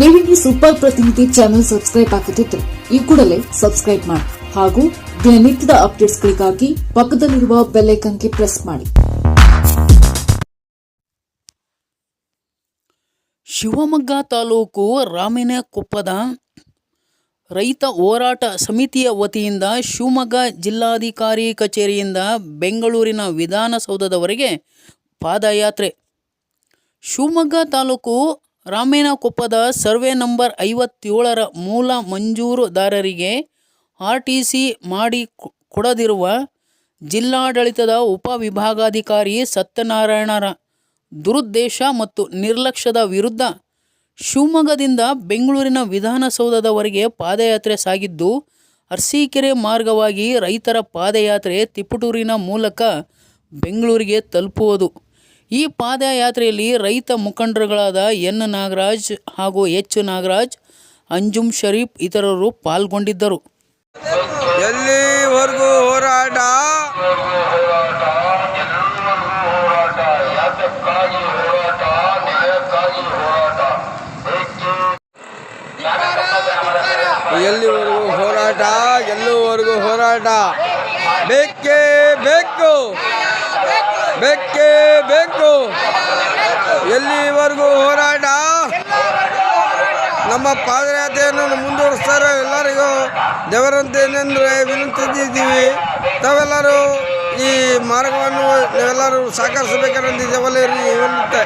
ನೀವಿಲ್ಲಿ ಸೂಪರ್ ಪ್ರತಿನಿಧಿ channel subscribe ಆಗದಿದ್ದರೆ ಈ ಕೂಡಲೇ ಸಬ್ಸ್ಕ್ರೈಬ್ ಮಾಡಿ. ಹಾಗೂ ದಿನನಿತ್ಯದ ಅಪ್ಡೇಟ್ಸ್ಗಳಿಗಾಗಿ ಪಕ್ಕದಲ್ಲಿರುವ ಬೆಲ್ಲೈಕನ್ಗೆ ಪ್ರೆಸ್ ಮಾಡಿ. ಶಿವಮೊಗ್ಗ ತಾಲೂಕು ರಾಮಿನಕೊಪ್ಪದ ರೈತ ಹೋರಾಟ ಸಮಿತಿಯ ವತಿಯಿಂದ ಶಿವಮೊಗ್ಗ ಜಿಲ್ಲಾಧಿಕಾರಿ ಕಚೇರಿಯಿಂದ ಬೆಂಗಳೂರಿನ ವಿಧಾನಸೌಧದವರೆಗೆ ಪಾದಯಾತ್ರೆ. ಶಿವಮೊಗ್ಗ ತಾಲೂಕು ರಾಮೇನಕೊಪ್ಪದ ಸರ್ವೆ ನಂಬರ್ ಐವತ್ತೇಳರ ಮೂಲ ಮಂಜೂರುದಾರರಿಗೆ ಆರ್ ಟಿ ಸಿ ಮಾಡಿ ಕೊಡದಿರುವ ಜಿಲ್ಲಾಡಳಿತದ ಉಪವಿಭಾಗಾಧಿಕಾರಿ ಸತ್ಯನಾರಾಯಣರ ದುರುದ್ದೇಶ ಮತ್ತು ನಿರ್ಲಕ್ಷ್ಯದ ವಿರುದ್ಧ ಶಿವಮೊಗ್ಗದಿಂದ ಬೆಂಗಳೂರಿನ ವಿಧಾನಸೌಧದವರೆಗೆ ಪಾದಯಾತ್ರೆ ಸಾಗಿದ್ದು, ಅರಸೀಕೆರೆ ಮಾರ್ಗವಾಗಿ ರೈತರ ಪಾದಯಾತ್ರೆ ತಿಪಟೂರಿನ ಮೂಲಕ ಬೆಂಗಳೂರಿಗೆ ತಲುಪುವುದು. ಈ ಪಾದಯಾತ್ರೆಯಲ್ಲಿ ರೈತ ಮುಖಂಡರುಗಳಾದ ಎನ್ ನಾಗರಾಜ್ ಹಾಗೂ ಎಚ್ ನಾಗರಾಜ್ ಅಂಜುಮ್ ಶರೀಫ್ ಇತರರು ಪಾಲ್ಗೊಂಡಿದ್ದರು. ಎಲ್ಲಿವರೆಗೂ ಹೋರಾಟ? ಎಲ್ಲಿವರೆಗೂ ಹೋರಾಟ? ಎಲ್ಲಿವರೆಗೂ ಹೋರಾಟ? ಬೇಕೇ ಬೇಕು. ಬೇಕೇ ಬೇಕು ಎಲ್ಲಿವರೆಗೂ ಹೋರಾಟ? ನಮ್ಮ ಪಾದಯಾತ್ರೆಯನ್ನು ಮುಂದುವರಿಸ್ತಾರೆ. ಎಲ್ಲರಿಗೂ ದೇವರಂತೇನೆಂದರೆ ವಿನಂತಿದ್ದೀವಿ ತಾವೆಲ್ಲರೂ ಈ ಮಾರ್ಗವನ್ನು ನೀವೆಲ್ಲರೂ ಸಹಕರಿಸಬೇಕೆಂದು ದೇವರಲ್ಲಿ ವಿನಂತಿ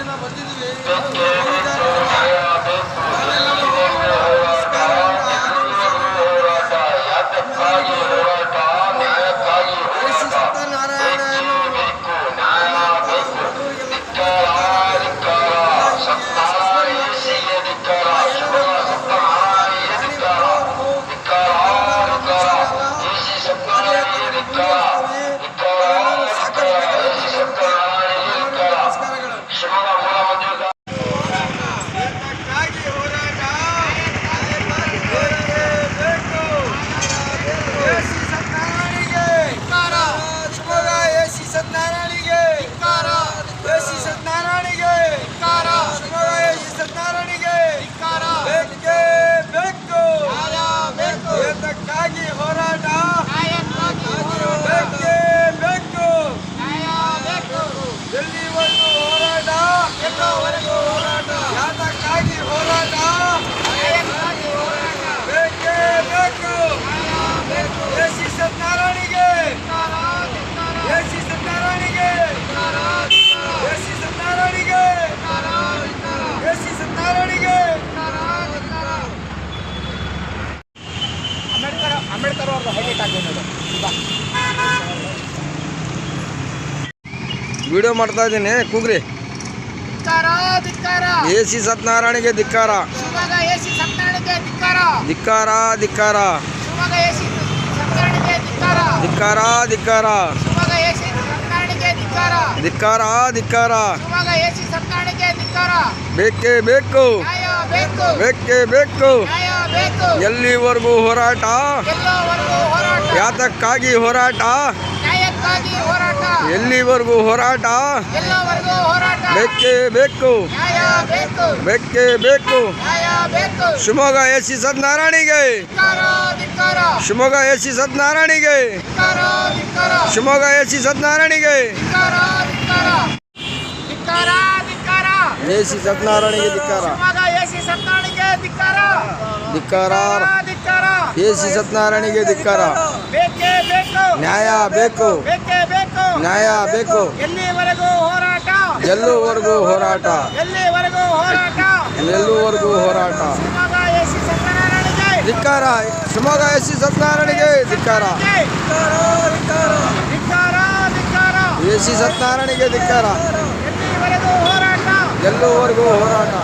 ಜನ ಬಂದಿದ್ದೀವಿ. ವಿಡಿಯೋ ಮಾಡ್ತಾ ಇದ್ದೀನಿ. ಕೂಗ್ರಿ. ಎ ಸಿ ಸತ್ಯನಾರಾಯಣಿಗೆ ಧಿಕ್ಕಾರ. ಧಿಕ್ಕಾರ. ಧಿಕ್ಕಾರ ಧಿಕ್ಕಾರ. ಧಿಕ್ಕಾರ. ಧಿಕ್ಕಾರ ಧಿಕ್ಕಾರ. ಬೇಕೇ ಬೇಕು. ಬೇಕು. ಬೇಕೇ ಎಲ್ಲಿವರೆಗೂ ಹೋರಾಟ? ಯಾತಕ್ಕಾಗಿ ಹೋರಾಟ. ಎಲ್ಲಿವರೆಗೂ ಹೋರಾಟ? ಎಲ್ಲವರೆಗೂ ಹೋರಾಟ? ಬೇಕೇ ಬೇಕು. ನ್ಯಾಯ ಬೇಕು. ಬೇಕೇ ಬೇಕು. ನ್ಯಾಯ ಬೇಕು. ಶಿವಮೊಗ್ಗ ಎಸ್ ಸಿ ಸತ್ಯನಾರಾಯಣಿಗೆ ಧಿಕ್ಕಾರ ಧಿಕ್ಕಾರ. ಶಿವಮೊಗ್ಗ ಎಸ್ ಸಿ ಸತ್ಯನಾರಾಯಣಿಗೆ ಧಿಕ್ಕಾರ ಧಿಕ್ಕಾರ. ಶಿವಮೊಗ್ಗ ಎಸ್ ಸಿ ಸತ್ಯನಾರಾಯಣಿಗೆ ಧಿಕ್ಕಾರ ಧಿಕ್ಕಾರ. ಧಿಕ್ಕಾರ ಧಿಕ್ಕಾರ. ಎ ಸಿ ಸತ್ಯನಾರಾಯಣಿಗೆ ಧಿಕ್ಕಾರ. ಶಿವಮೊಗ್ಗ ಎಸಿ ಸತ್ತಾಣಿಗೆ ಧಿಕ್ಕಾರ. ಧಿಕ್ಕಾರ. ಧಿಕ್ಕಾರ ಎ ಸಿ ಸತ್ಯನಾರಾಯಣಿಗೆ ಧಿಕ್ಕಾರ. ಬೇಕೇ ಬೇಕು. ನ್ಯಾಯ ಬೇಕು. ಬೇಕೇ ಬೇಕು. ನ್ಯಾಯ ಬೇಕು. ಎಲ್ಲಿವರೆಗೂ ಹೋರಾಟ? ಎಲ್ಲೂವರೆಗೂ ಹೋರಾಟ? ಎಲ್ಲಿವರೆಗೂ ಹೋರಾಟ? ಎಲ್ಲೂವರೆಗೂ ಹೋರಾಟ? ಧಿಕ್ಕಾರ ಶಿವಮೊಗ್ಗ ಎಸ್ ಸಿ ಸತ್ಯನಾರಾಯಣಿಗೆ ಧಿಕ್ಕಾರ ಎಸ್ ಸಿ ಸತ್ಯನಾರಾಯಣಿಗೆ ಧಿಕ್ಕಾರ. ಎಲ್ಲೂವರೆಗೂ ಹೋರಾಟ?